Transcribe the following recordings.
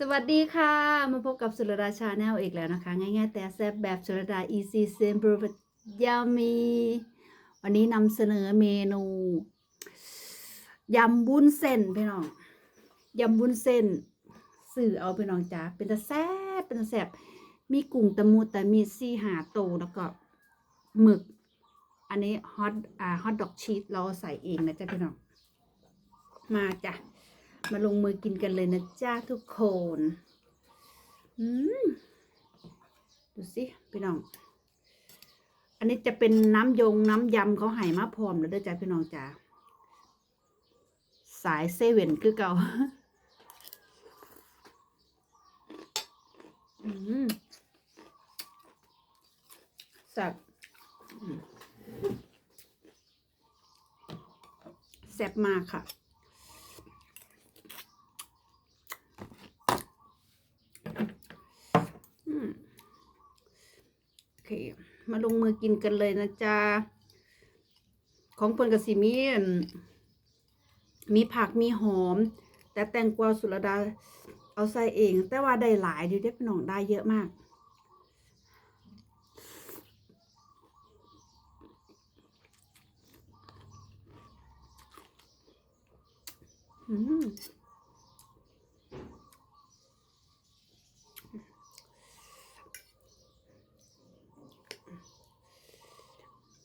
สวัสดีค่ะ มาพบกับสุรดาชาแนลอีกแล้วนะคะ ง่ายๆ แต่แซ่บแบบสุรดา easy simple but yummy วันนี้นำเสนอเมนูยำวุ้นเส้นพี่น้องยำวุ้นเส้น สื่อเอาพี่น้องจ้าเป็นตะแซ่บเป็นตะแซ่บมีกุ้งตะมูแต่มีซี่หาโตแล้วก็หมึก อันนี้ฮอตอ่าฮอตดอกชีสเราใส่เองนะจ๊ะพี่น้องมาจ้ะ มาลงมือกินกันเลยนะจ้าทุกคนอืมดูสิพี่น้อง อันนี้จะเป็นน้ำยงน้ำยำเขาใหายมาพร้อมแล้วเด้อจ้าพี่น้องจ้าสายเซเว่นคือเก่าอืมสับแซ่บมากค่ะ อืมโอ เค มาลงมือกินกันเลยนะจ๊ะ ของเพิ่นกับสีมีมีผักมีหอม แต่แตงกวาสุรดา เอาใส่เอง แต่ว่าได้หลายดีเด้พี่น้องได้เยอะมากอืม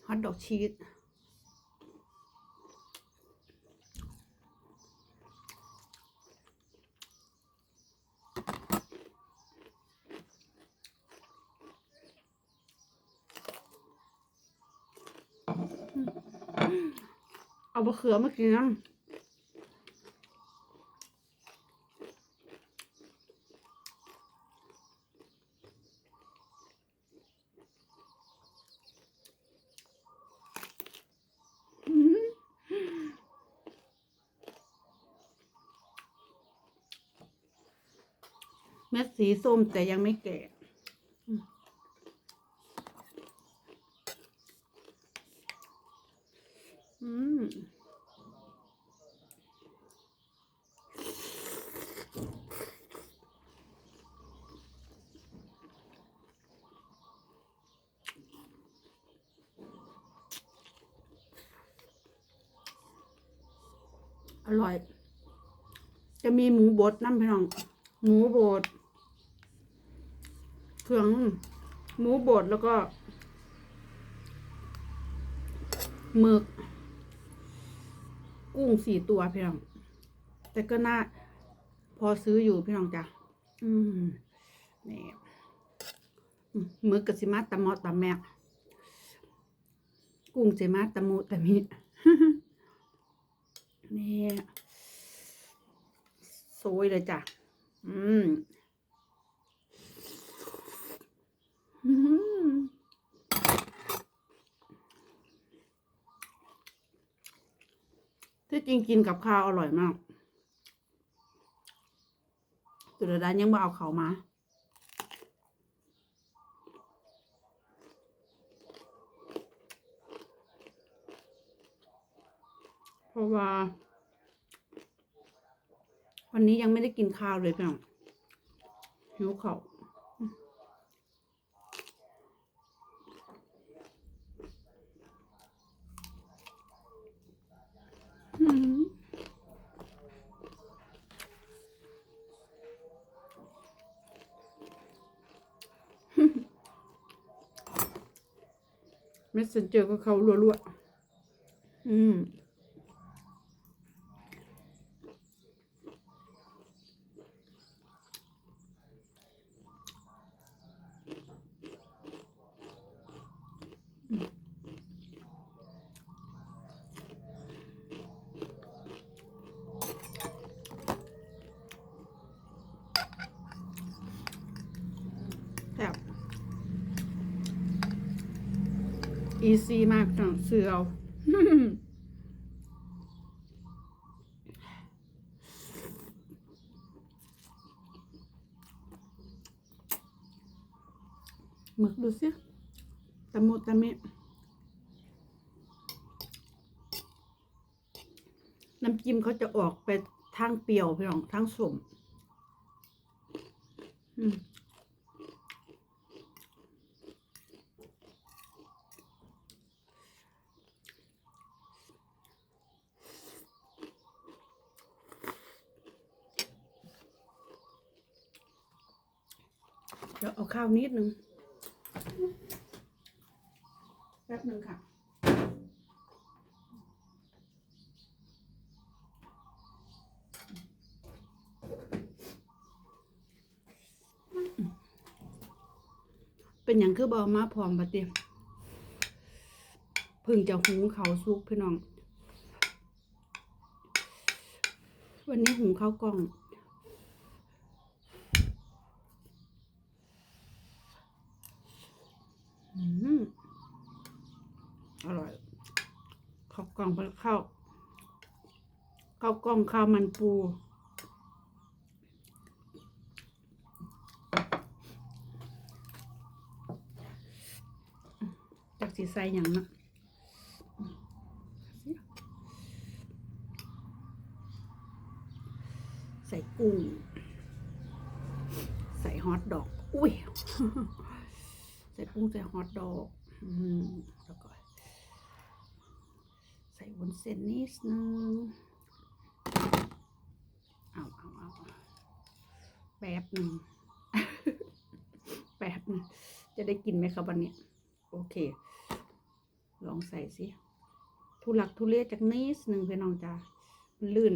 ฮ อกชีสเอาบะเขือมากินน้ำ เม็ดสีส้มแต่ยังไม่แก่อืมอร่อย จะมีหมูบดน้ำพี่น้อง หมูบด เครื่องหมูบดแล้วก็หมึก กุ้งสี่ตัวพี่น้องแต่ก็น่า พอซื้ออยู่พี่น้องจ้ะอืมนี่อืมหมึกกับสิมาตะมอตะแมกกุ้งสิมาตะมูตะมินี่สวยเลยจ้ะ อืมอื้อหือ ที่จริงกินกับข้าวอร่อยมากสุดาดานยังไม่เอาเขามา เพราะว่า วันนี้ยังไม่ได้กินข้าวเลยพี่น้องหิวเขาวอืม เมสเซนเจอร์ก็เขารัวๆ อืม แบบ อีซีมากจังเสือเอาหมึกดูสิตะมุตะมิน้ำจิ้มเขาจะออกไปทางเปรี้ยวพี่น้องทางสมอืม เดี๋ยวเอาข้าวนิดนึงแป๊บนึงค่ะเป็นอย่างคือบอมาพร้อมบัดเดียพึ่งจะหุงเขาวสุกพี่น้อง วันนี้หุงข้าวกล้อง อืมอร่อยข้าวกล้ องเป็นข้าวข้าวกล้องข้าวมันปูจากสีใสอย่างนะใส่กุ้ง ใส่ฮอทดอก อุ้ย ใส่กุ้งใส่ฮอทดอก อืมแล้วก็ ส่วุ้นเส้นนิดนึง เอาเอาเอาแป๊บหนึ่งแป๊บหนึงจะได้กินไหมครับวันนี้โอเค ลองใส่สิทุลักทุเลจากนิดหนึ่งพี่น้องจ้าลื่น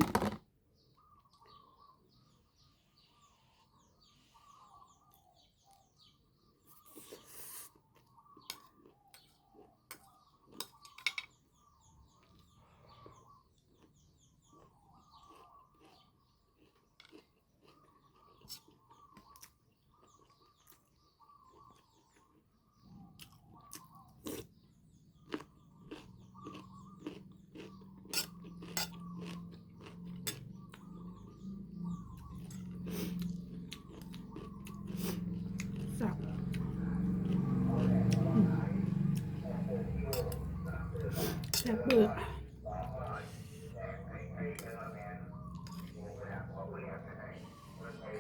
แซ่บเบอร์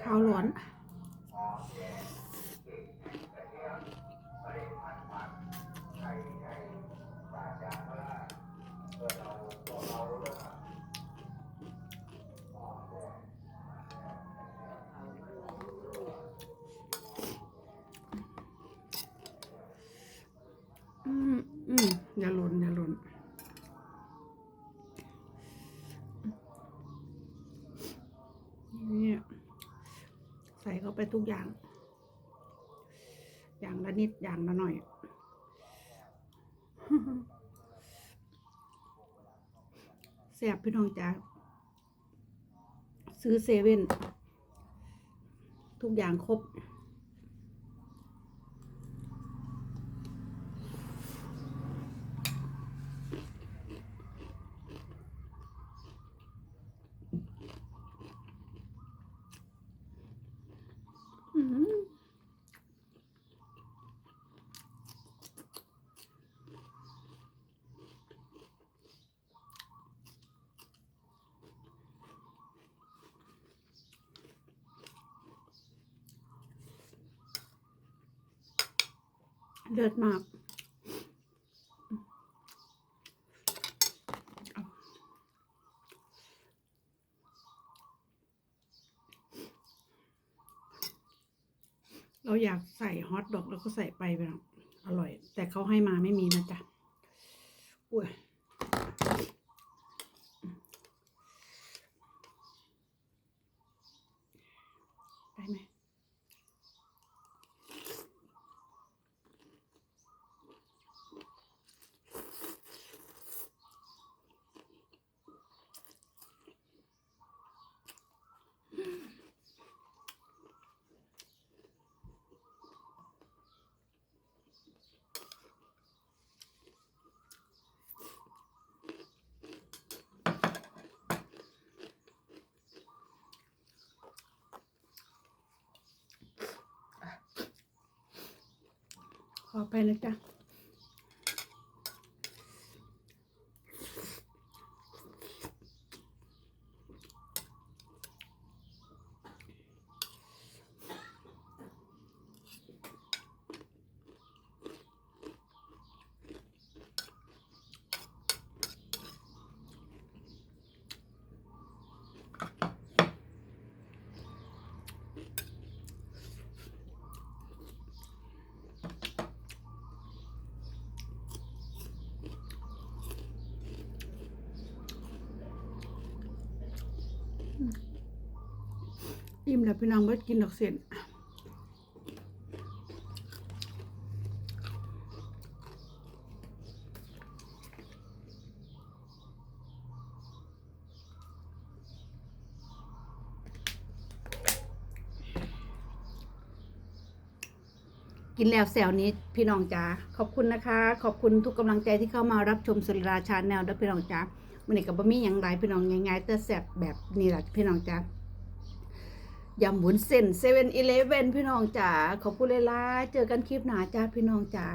ข้าวร้อน อืมอืมอย่าหล่นอย่าหล่นเนี่ยใส่เข้าไป ทุกอย่าง อย่างละนิดอย่างละหน่อยแซบพี่น้องจ้าซื้อเซเว่นทุกอย่างครบ อืม เลิศมากเราอยากใส่ฮอทดอกเราก็ใส่ไปไปแบบอร่อย แต่เขาให้มาไม่มีนะจ๊ะอุ้ย ขอไปนะจ๊ะ อ อิ่มแล้วพี่น้องเบิดกินดอกเสียนกินแล้วแซวนี้พี่น้องจ๋าขอบคุณนะคะ ขอบคุณทุกกำลังใจที่เข้ามารับชมสุริราชาแนลด้วยพี่น้องจ๋าวันนี้กับบะมี่ยังไรพี่น้องง่ายๆแต่แซ่บแบบนี้แหละพี่น้องจ๋า ยำหมุนเส้นเซเว่นอีเลฟเว่นพี่น้องจ๋าขอบคุณเลยล่ะเจอกันคลิปหน้าจ้าพี่น้องจ๋า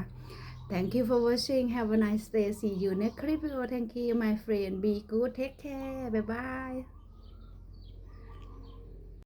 Thank you for watching. Have a nice day. See you next clip. Thank you, my friend. Be good. Take care. Bye bye.